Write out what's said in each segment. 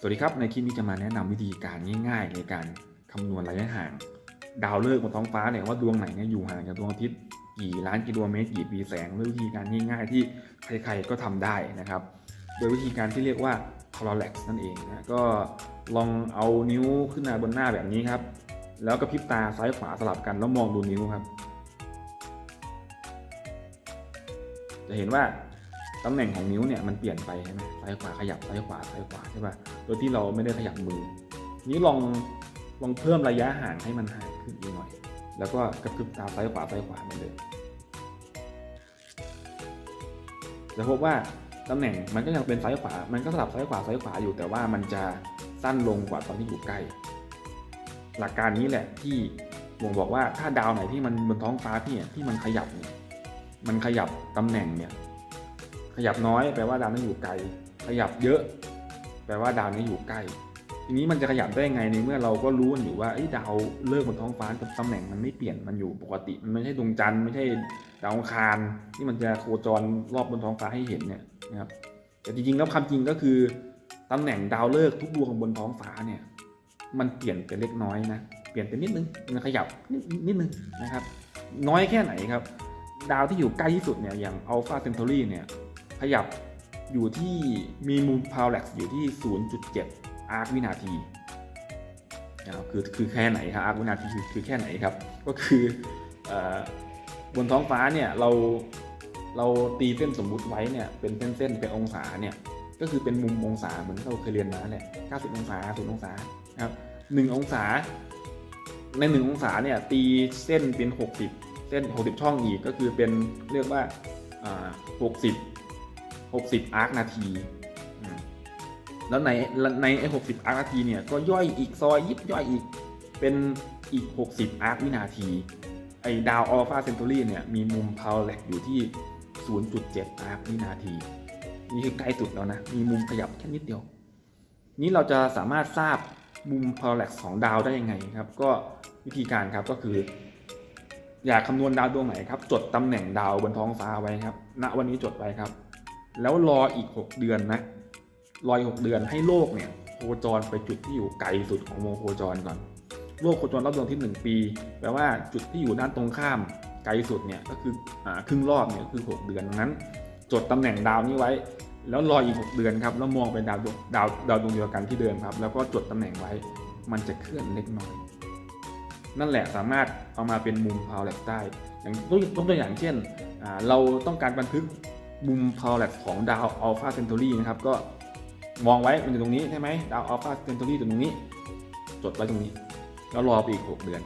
สวัสดีครับ ในคลิปนี้จะมาแนะนำวิธีการง่าย ๆ ในการคำนวณระยะห่าง ดาวฤกษ์บนท้องฟ้าเนี่ยว่าดวงไหนเนี่ยอยู่ห่างจากดวงอาทิตย์กี่ล้านกิโลเมตรกี่ปีแสงด้วยวิธีการง่าย ๆ ที่ใครๆก็ทำได้นะครับ โดยวิธีการที่เรียกว่า parallax นั่นเองนะก็ลองเอานิ้วขึ้นมาบนหน้าแบบนี้ครับ แล้วกระพริบตาซ้ายขวาสลับกันแล้วมองดูนิ้วครับ จะเห็นว่าตำแหน่งของนิ้วเนี่ยมันเปลี่ยนไปใช่ไหมซ้ายขวาขยับซ้ายขวาซ้ายขวาใช่ป่ะ โดยที่เราไม่ได้ขยับมือ นี้ลองลองเพิ่มระยะห่างให้มันห่างขึ้นอีกหน่อย แล้วก็กระพริบตาซ้ายขวาซ้ายขวาเหมือนเดิมจะพบว่าตำแหน่งมันก็ยังเป็นซ้ายขวา มันก็สลับซ้ายขวาซ้ายขวาอยู่แต่ว่ามันจะสั้นลงกว่าตอนที่อยู่ใกล้ หลักการนี้แหละที่บ่งบอกว่าถ้าดาวไหนที่มันบนท้องฟ้าพี่เนี่ยที่มันขยับเนี่ยมันขยับตำแหน่งเนี่ยขยับน้อยแปลว่าดาวนั้นอยู่ไกล ขยับเยอะ แปลว่าดาวนี้อยู่ใกล้ ทีนี้มันจะขยับได้ไงในเมื่อเราก็รู้กันอยู่ว่าไอ้ดาวเลิกบนท้องฟ้าตำแหน่งมันไม่เปลี่ยนมันอยู่ปกติ มันไม่ใช่ดวงจันทร์ไม่ใช่ดาวคารที่มันจะโคจรรอบบนท้องฟ้าให้เห็นเนี่ยนะครับแต่จริงๆแล้วความจริงก็คือตำแหน่งดาวเลิกทุกดวงบนท้องฟ้าเนี่ยมันเปลี่ยนไปเล็กน้อยนะเปลี่ยนไปนิดนึงมันขยับนิดนิดนึงนะครับ น้อยแค่ไหนครับ ดาวที่อยู่ใกล้ที่สุดเนี่ยอย่างอัลฟาเซนท u รีเนี่ยขยับ อยู่ที่มีมุมพาวเล็กอยู่ที่ 0.7 อาร์ควินาทีนะครับคือคือแค่ไหนครับอาร์ควินาทีคือคือแค่ไหนครับ ก็คืออบนท้องฟ้าเนี่ยเราเราตีเส้นสมมุติไว้เนี่ยเป็นเส้นเส้นเป็นองศาเนี่ยก็คือเป็นมุมองศาเหมือนที่เราเคยเรียนมาแหละ90 องศา0องศาครับ1องศา ใน 1 องศาเนี่ยตีเส้นเป็น 60 เส้น 60 ช่องอีกก็คือเป็นเรียกว่าอ่า60 60 อาร์คนาที แล้วในในไอ้60อาร์คนาทีเนี่ยก็ย่อยอีกซอยยิบย่อยอีกเป็นอีก 60 อาร์ควินาที ไอ้ดาวอัลฟาเซนตูรีเนี่ยมีมุมพาวแลกอยู่ที่ 0.7 อาร์ควินาที นี่คือใกล้สุดแล้วนะ มีมุมขยับแค่นิดเดียว นี้เราจะสามารถทราบมุม parallax ของดาวได้ยังไงครับ ก็วิธีการครับก็คือ อยากคำนวณดาวดวงไหนครับ จดตำแหน่งดาวบนท้องฟ้าไว้ครับ ณวันนี้จดไว้ครับ แล้วรออีก 6 เดือนนะรออีก6เดือนให้โลกเนี่ยโคจรไปจุดที่อยู่ไกลสุดของวงโคจรก่อน โลกโคจรรอบดวงที่ 1 ปี แปลว่าจุดที่อยู่ด้านตรงข้ามไกลสุดเนี่ยก็คืออครึ่งรอบเนี่ยคือ 6 เดือนดังนั้น จดตำแหน่งดาวนี้ไว้ แล้วรออีก 6 เดือนครับแล้วมองไปดาวดวงดาวดาวดวงเดียวกันที่เดิมครับ แล้วก็จดตำแหน่งไว้ มันจะเคลื่อนเล็กน้อย นั่นแหละสามารถเอามาเป็นมุมพาวเล็กได้อย่างยกตัวอย่างเช่น เราต้องการบันทึก มุมพาวเล็กของดาวอัลฟาเซน u รีนะครับ ก็มองไว้มันอยู่ตรงนี้ใช่ไหมดาวอัลฟาเซน u รีตรงนี้ จดไว้ตรงนี้ แล้วรอไปอีก 6 เดือน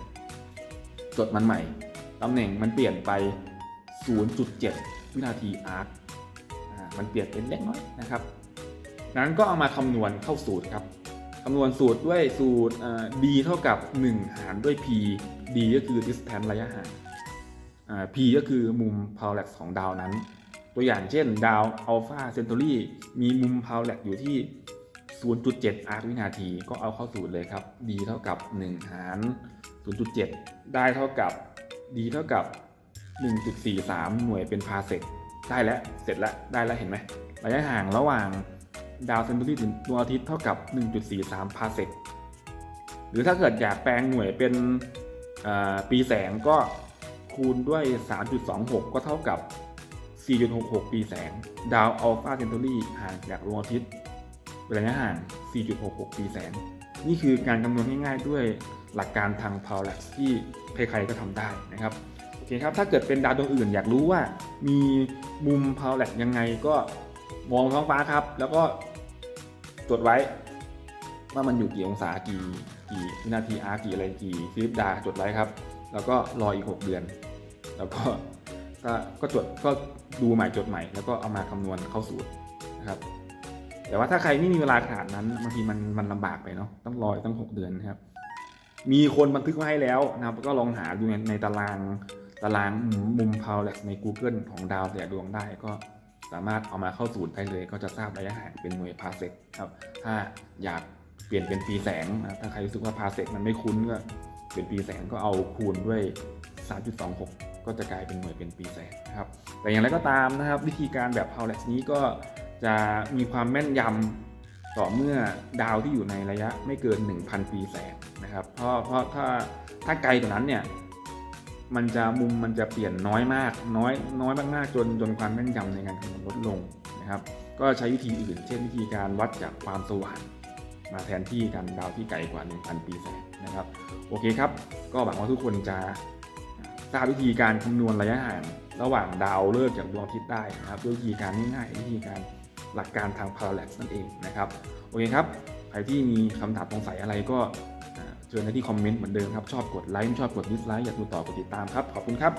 จดมันใหม่ ตำแหน่งมันเปลี่ยนไป 0.7 วินาทีอาร์คมันเปลี่ยนเป็นเล็กน้อยนะครับนั้นก็เอามาคำนวณเข้าสูตรครับคำนวณสูตรด้วยสูตรอ่า d เท่ากับ 1 หารด้วย p d ก็คือ distance ระยะห่าง p ก็คือมุม parallax ของดาวนั้น ตัวอย่างเช่น ดาว alpha centauri มีมุม parallax อยู่ที่ 0.7 อาร์วินาที ก็เอาเข้าสูตรเลยครับ d เท่ากับ 1 หาร 0.7 ได้เท่ากับ d เท่ากับ 1.43 หน่วยเป็นพาเซกได้แล้ว เสร็จแล้ว ได้แล้วเห็นไหมระยะห่างระหว่างดาวเซนตูรีถึงดวงอาทิตย์เท่ากับ 1.43 พาเซกหรือถ้าเกิดอยากแปลงหน่วยเป็นปีแสงก็คูณด้วย 3.26 ก็เท่ากับ 4.66 ปีแสง ดาวอัลฟาเซนตูรีห่างจากดวงอาทิตย์ระยะห่าง 4.66 ปีแสง นี่คือการคำนวณง่ายๆด้วยหลักการทาง parallax ที่ใครๆก็ทำได้นะครับโอเคครับถ้าเกิดเป็นดาวดวงอื่นอยากรู้ว่ามีมุม parallax ยังไงก็มองท้องฟ้าครับ แล้วก็จดไว้ว่ามันอยู่กี่องศากี่กี่วินาทีอาร์กี่อะไรกี่ฟิลิปดาจดไว้ครับ แล้วก็รออีก 6 เดือน แล้วก็ ก็ก็จดก็ดูใหม่จดใหม่แล้วก็เอามาคำนวณเข้าสูตรนะครับ แต่ว่าถ้าใครไม่มีเวลาขนาดนั้นบางทีมันมันลำบากไปเนาะต้องรอตั้ง 6 เดือนนะครับ มีคนบันทึกไว้ให้แล้วนะครับ ก็ลองหาดูในในตารางตารางมุม parallax ใน Google ของดาวแต่ดวงได้ก็สามารถเอามาเข้าสูตรได้เลย ก็จะทราบระยะห่างเป็นหน่วยพาเซกครับ ถ้าอยากเปลี่ยนเป็นปีแสงนะถ้าใครรู้สึกว่าพาเซกมันไม่คุ้นก็เปลี่ยนปีแสงก็เอาคูณด้วย 3.26 ก็จะกลายเป็นหน่วยเป็นปีแสงนะครับ แต่อย่างไรก็ตามนะครับ วิธีการแบบ parallax นี้ก็จะมีความแม่นยำต่อเมื่อดาวที่อยู่ในระยะไม่เกิน 1,000 ปีแสงนะครับ เพราะเพราะถ้าถ้าไกลกว่านั้นเนี่ยมันจะมุมมันจะเปลี่ยนน้อยมาก น้อยน้อยมากๆจนจนความแม่นยำในการคำนวณลดลงนะครับ ก็ใช้วิธีอื่น เช่นวิธีการวัดจากความสว่างมาแทนที่กันดาวที่ไกลกว่า 1,000 ปีแสงนะครับ โอเคครับ ก็หวังว่าทุกคนจะ ทราบวิธีการคำนวณระยะห่างระหว่างดาวฤกษ์จากดวงอาทิตย์ได้นะครับด้วยวิธีการง่ายๆวิธีการหลักการทางพาราแล็กซ์นั่นเองนะครับโอเคครับใครที่มีคำถามสงสัยอะไรก็เชิญในที่คอมเมนต์เหมือนเดิมครับชอบกดไลค์ชอบกดดิสไลค์อยากดูต่อกดติดตามครับขอบคุณครับ